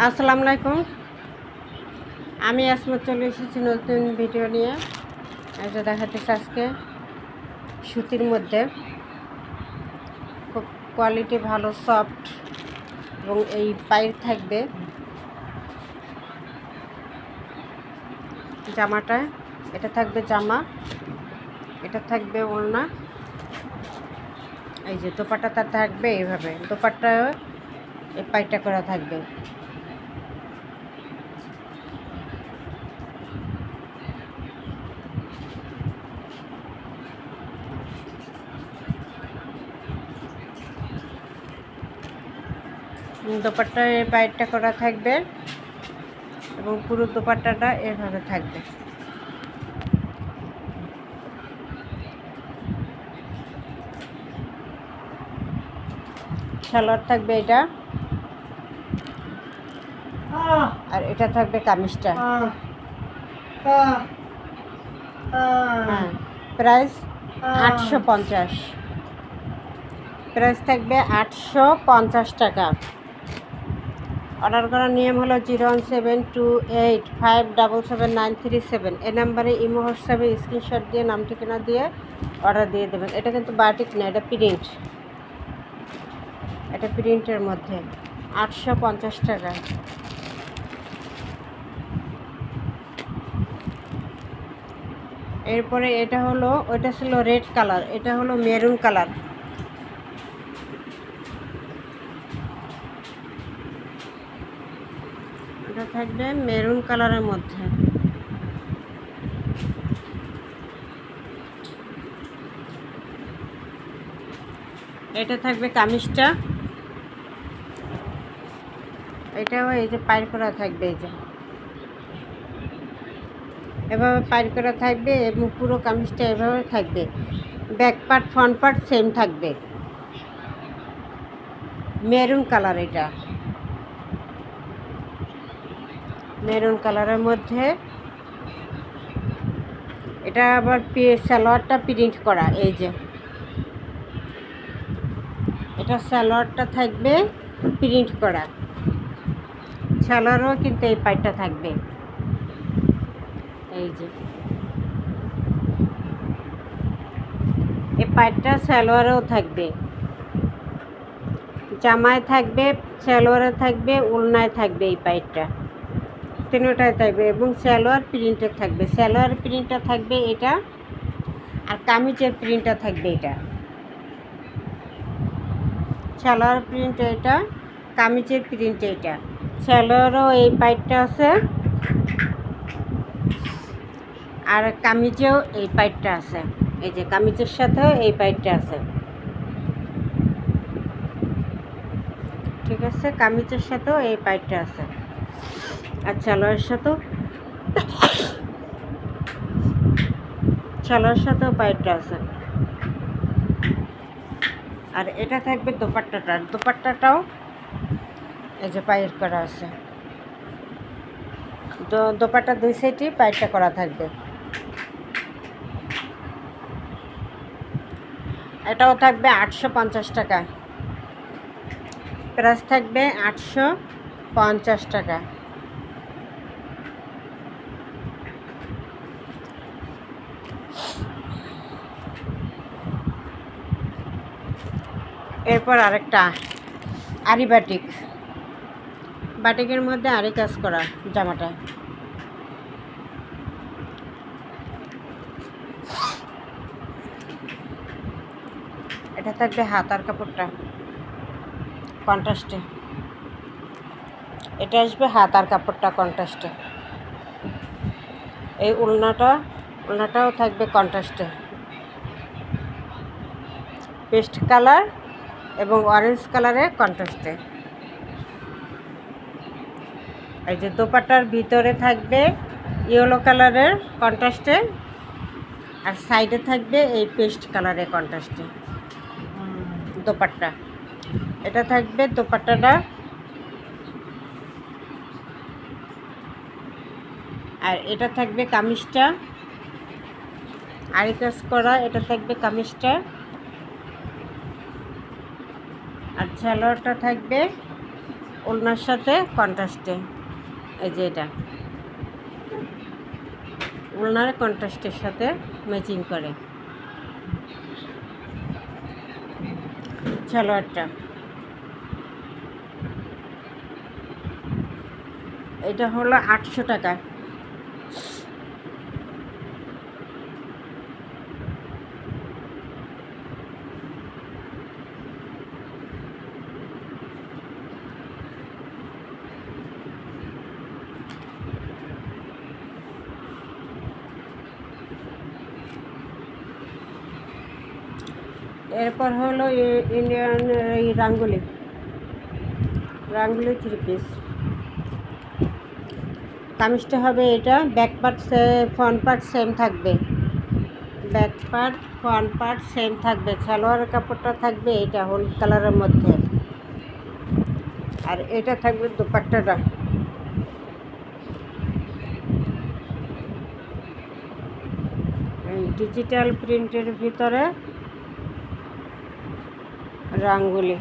আসসালামু আলাইকুম। আমি আসমত চলে এসেছি নতুন ভিডিও নিয়ে। যে দেখাতেছি আজকে সুতির মধ্যে। খুব কোয়ালিটি ভালো সফট এবং এই পায়ের থাকবে। জামাটা, এটা থাকবে জামা, এটা থাকবে ওড়না। এই যে দোপাটা তার থাকবে এইভাবে। দোপাট্টা এই পাইটা করা থাকবে। দোপাট্টা এই পাইটটা করা থাকবে এবং পুরো দোপাট্টাটা এভাবে থাকবে। সালোয়ার থাকবে এটা। আর এটা থাকবে কামিজটা। হ্যাঁ প্রাইস আটশো পঞ্চাশ। প্রাইস থাকবে আটশো পঞ্চাশ টাকা। অর্ডার করার নিয়ম হলো zero one seven two eight five double seven nine three seven. এই নাম্বারে ইমো, হোয়াটসঅ্যাপে স্ক্রিনশট দিয়ে নাম, ঠিকানা দিয়ে অর্ডার দিয়ে দেবেন। এটা কিন্তু বাটিক না, এটা প্রিন্ট। এটা প্রিন্টের মধ্যে। আটশো পঞ্চাশ টাকা। এরপরে এটা হলো, ওইটা ছিল রেড কালার, এটা হলো মেরুন কালার এটা থাকবে মেরুন কালারের মধ্যে। এটা থাকবে কামিজটা। এটাও এই যে পায়ের করা থাকবে এই যে। এভাবে পায়ের করা থাকবে এবং পুরো কামিজটা এভাবে থাকবে। Back part, front part same থাকবে। মেরুন কালার এটা। মেরুন কালারের মধ্যে। এটা আবার সালোয়ারটা প্রিন্ট করা, এই যে। এটা সালোয়ারটা থাকবে প্রিন্ট করা। সালোয়ারও কিন্তু এই পাইটটা থাকবে। এই যে। এই পাইটটা সালোয়ারেও থাকবে। জামায় থাকবে, সালোয়ারে থাকবে, উলনায় থাকবে এই পাইটটা তিনটায় থাকবে এবং সালোয়ার প্রিন্টে থাকবে। সালোয়ার প্রিন্টটা থাকবে এটা আর কামিজের প্রিন্টটা থাকবে এটা। সালোয়ার প্রিন্ট এটা, কামিজের প্রিন্ট এটা। সালোয়ারও এই পাইটটা আছে আর কামিজেও এই পাইটটা আছে। এই যে কামিজের সাথেও এই পাইটটা আছে। ঠিক আছে, কামিজের সাথেও এই পাইটটা আছে। আর সালোয়ারের সাথেও সালোয়ারের সাথেও পাইটটা আছে। আর এটা থাকবে দোপাট্টাটা। দোপাট্টাটাও এই যে পায়ের করা আছে। তো দোপাট্টা দুই সাইডই পায়েরটা করা থাকবে। এটাও থাকবে আটশো পঞ্চাশ টাকা। প্রাইস থাকবে আটশো পঞ্চাশ টাকা। এরপর আরেকটা, আরি বাটিক। বাটিকের মধ্যে আরি কাজ করা জামাটা। এটা থাকবে হাতার কাপড়টা, কন্ট্রাস্টে। এটা আসবে হাতার কাপড়টা, কন্ট্রাস্টে। এই উলনাটা, উলনাটাও থাকবে কন্ট্রাস্টে। পেস্ট কালার এবং অরেঞ্জ কালারের কন্ট্রাস্টে এই যে দোপাটার ভিতরে থাকবে ইয়েলো কালারের কন্ট্রাস্টে আর সাইডে থাকবে এই পেস্ট কালারের কন্ট্রাস্টে দোপাট্টা। এটা থাকবে দোপাট্টাটা। আর এটা থাকবে কামিজটা। আরি করা, এটা থাকবে কামিজটা। আর সালোয়ারটা থাকবে ওলনার সাথে কন্ট্রাস্টে। এই যে এটা। ওলনার কন্ট্রাস্টের সাথে ম্যাচিং করে। সালোয়ারটা এটা হলো আটশো টাকা। এরপর হলো ইন্ডিয়ান এই রাঙ্গুলি। রাঙ্গুলি থ্রি পিস কামিজটা হবে এটা back part front part same থাকবে। Back part front part same থাকবে। সালোয়ারের কাপড়টা থাকবে এটা হলুদ কালারের মধ্যে। আর এটা থাকবে দোপাট্টাটা। ডিজিটাল প্রিন্টের ভিতরে রাঙ্গুলি।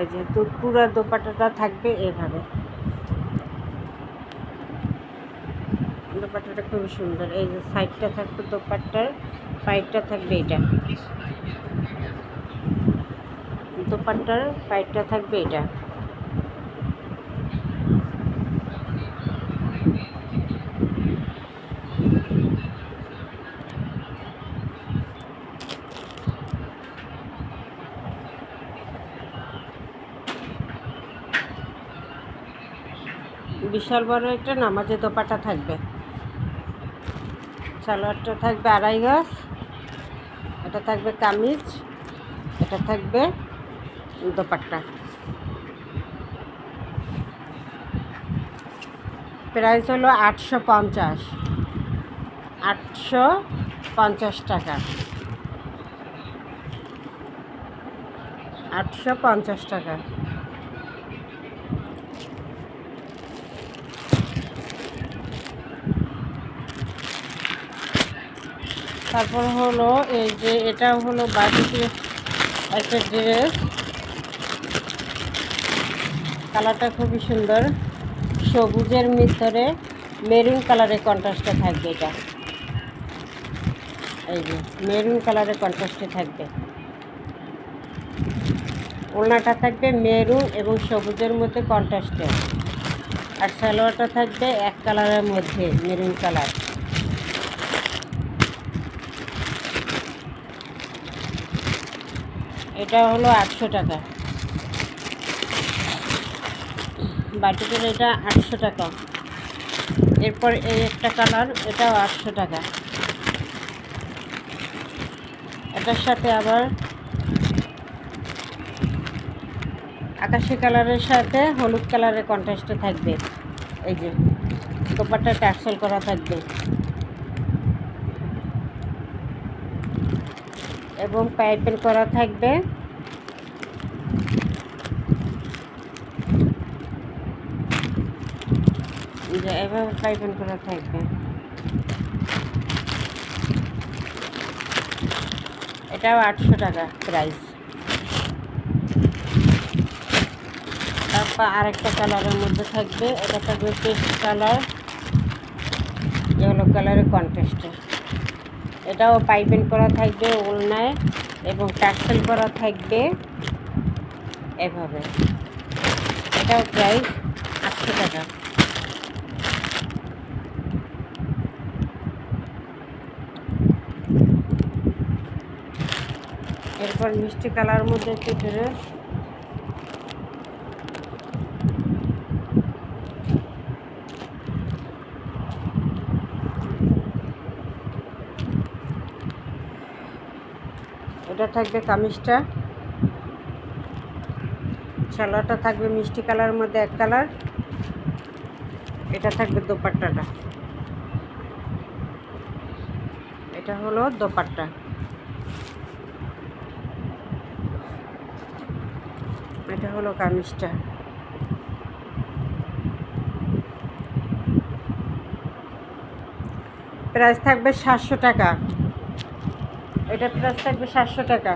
এই যে তো পুরো দোপাট্টাটা থাকবে এভাবে। দোপাট্টাটা খুবই সুন্দর। এই যে সাইডটা থাকবে দোপাট্টার, পাইপটা থাকবে এটা। দোপাট্টার, পাইপটা থাকবে এটা। বিশাল বড় একটা নামাজে দোপাটা থাকবে। সালোয়ারটা থাকবে আড়াই গাছ এটা থাকবে কামিজ, এটা থাকবে দোপাট্টা। প্রাইস হলো আটশো পঞ্চাশ। আটশো পঞ্চাশ টাকা। আটশো পঞ্চাশ টাকা। তারপর হলো এই যে এটা হলো বাটিকের একটা ড্রেস কালারটা খুবই সুন্দর। সবুজের ভিতরে মেরুন কালারের কন্ট্রাস্টে থাকবে এটা। এই যে মেরুন কালারের কন্ট্রাস্টে থাকবে। ওড়নাটা থাকবে মেরুন এবং সবুজের মধ্যে কন্ট্রাস্টে আর সালোয়ারটা থাকবে এক কালারের মধ্যে মেরুন কালার এটা হলো আটশো টাকা। বাটিকের এটা আটশো টাকা। এরপর এই একটা কালার, এটাও আটশো টাকা। এটার সাথে আবার আকাশি কালারের সাথে হলুদ কালারের কন্ট্রাস্টে থাকবে। এই যে, দোপাট্টা টার্সেল করা থাকবে। এবং পাইপের করা থাকবে। এভাবে পাইপেন করা থাকবে এটাও আটশো টাকা প্রাইস তারপর আরেকটা কালারের মধ্যে থাকবে, এটা থাকবে পেস্ট কালার ইয়েলো কালারের কন্ট্রাস্টে এটাও পাইপেন করা থাকবে ওলনায় এবং টার্সেল করা থাকবে এভাবে। এটাও প্রাইস আটশো টাকা। এরপর মিষ্টি কালার মধ্যে একটু এটা থাকবে কামিজটা। সালোয়ারটা থাকবে মিষ্টি কালারের মধ্যে এক কালার। এটা থাকবে দোপাট্টাটা। এটা হলো দোপাট্টা এটা হলো কামিজটা। প্রাইস থাকবে সাতশো টাকা। এটা প্রাইস থাকবে সাতশো টাকা।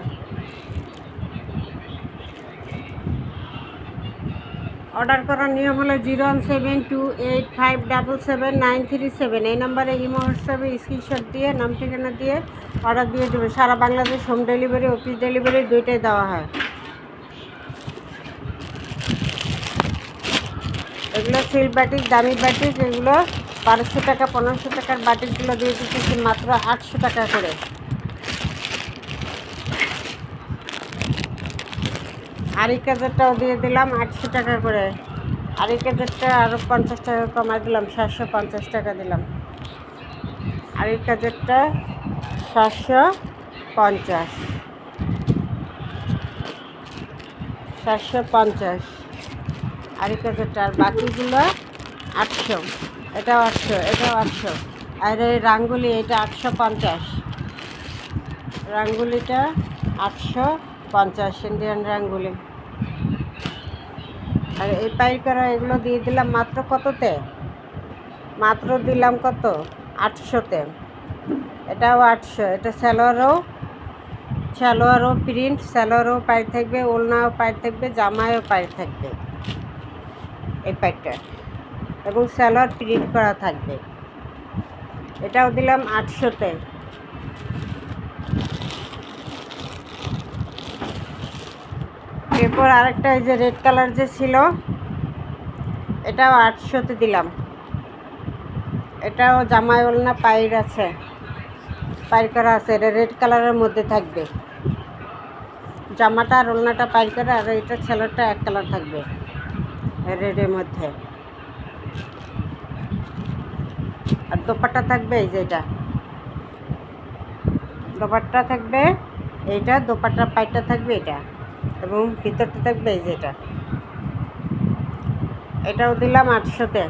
অর্ডার করার নিয়ম হলো zero one seven two eight five double seven nine three seven. এই নাম্বারে ইমো হোয়াটসঅ্যাপে স্ক্রিনশট দিয়ে, নাম ঠিকানা দিয়ে অর্ডার দিয়ে দেবে। সারা Bangladesh home delivery, office delivery দুইটাই দেওয়া হয়। এগুলো সিল বাটিক, দামি বাটিক, এগুলো বারোশো টাকা, পনেরোশো টাকার বাটিকগুলো দিয়ে দিতেছি মাত্র আটশো টাকা করে। আড়াই কেজিটাও দিয়ে দিলাম আটশো টাকা করে। আড়াই কেজিটা আরও পঞ্চাশ টাকা কমাই দিলাম, সাতশো পঞ্চাশ টাকা দিলাম। আড়াই কেজিটা সাতশো পঞ্চাশ। সাতশো পঞ্চাশ। আড়াই কেজিটা আর বাকিগুলো আটশো। এটাও আটশো এটাও আটশো। আর এই রাঙ্গুলি, এটা আটশো পঞ্চাশ। রাঙ্গুলিটা আটশো পঞ্চাশ ইন্ডিয়ান রাঙ্গুলি। আর এই পাইকারা এগুলো দিয়ে দিলাম মাত্র কততে? মাত্র দিলাম কত? আটশোতে। এটাও আটশো। এটা স্যালোয়ারও স্যালোয়ারও প্রিন্ট, স্যালোয়ারও পাই থাকবে, ওলনাও পাই থাকবে, জামায়ও পাই থাকবে। এই পাইটা এবং স্যালোয়ার প্রিন্ট করা থাকবে। এটাও দিলাম আটশোতে। এরপর আরেকটা এই যে রেড কালার যে ছিল, এটাও আটশোতে দিলাম। এটাও জামাই ওলনা পাইর আছে। পাইর করা আছে। এটা রেড কালারের মধ্যে থাকবে। জামাটা আর ওলনাটা পাইর করা, আর এটা ছেলেটা এক কালার থাকবে। রেডের মধ্যে। আর দোপাট্টা থাকবে এই যে এটা। দোপাট্টা থাকবে এইটা, দোপাট্টা পাইটা থাকবে এটা এবং ভিতরটা থাকবে এই যে এটা। এটাও দিলাম আটশোতে।